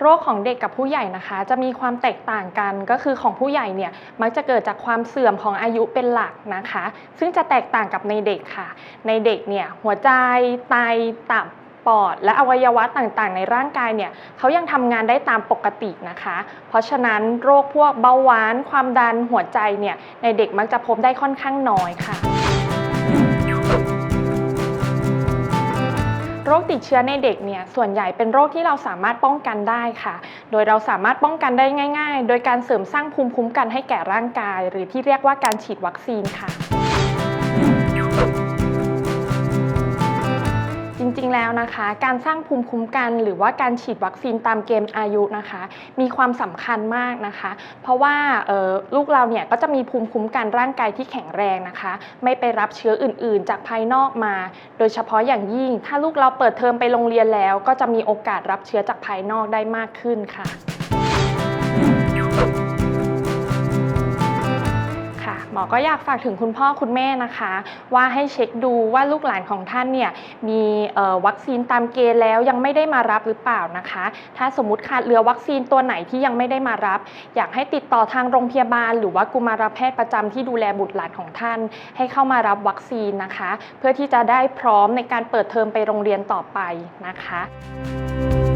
โรคของเด็กกับผู้ใหญ่นะคะ จะมีความแตกต่างกันก็คือของผู้ใหญ่เนี่ยมักจะเกิดจากความเสื่อมของอายุเป็นหลักนะคะ ซึ่งจะแตกต่างกับในเด็กค่ะ ในเด็กเนี่ยหัวใจไตตับ ปอด และอวัยวะต่างๆ ในร่างกายเนี่ยเขายังทำงานได้ตามปกตินะคะ เพราะฉะนั้นโรคพวกเบาหวาน ความดันหัวใจเนี่ยในเด็กมักจะพบได้ค่อนข้างน้อยค่ะโรคติดเชื้อในเด็กเนี่ยส่วนใหญ่เป็นโรคที่เราสามารถป้องกันได้ค่ะ โดยเราสามารถป้องกันได้ง่าย ๆ โดยการเสริมสร้างภูมิคุ้มกันให้แก่ร่างกาย หรือที่เรียกว่าการฉีดวัคซีนค่ะ แล้วนะคะ การสร้างภูมิคุ้มกัน หรือว่าการฉีดวัคซีนตามเกมอายุนะคะ มีความสำคัญมากนะคะ เพราะว่าออลูกเราเนี่ยก็จะมีภูมิคุ้มกันร่างกายที่แข็งแรงนะคะ ไม่ไปรับเชื้ออื่น ๆ จากภายนอกมา โดยเฉพาะอย่างยิ่ง ถ้าลูกเราเปิดเทอมไปโรงเรียนแล้ว ก็จะมีโอกาสรับเชื้อจากภายนอกได้มากขึ้นค่ะ มอก็อยากฝากถึงคุณพ่อคุณแม่นะคะ ว่าให้เช็คดูว่าลูกหลานของท่านเนี่ยมีวัคซีนตามเกณฑ์แล้วยังไม่ได้มารับหรือเปล่านะคะ ถ้าสมมติขาดเหลือวัคซีนตัวไหนที่ยังไม่ได้มารับ อยากให้ติดต่อทางโรงพยาบาล หรือว่ากุมารแพทย์ประจำที่ดูแลบุตรหลานของท่าน ให้เข้ามารับวัคซีนนะคะ เพื่อที่จะได้พร้อมในการเปิดเทอมไปโรงเรียนต่อไปนะคะ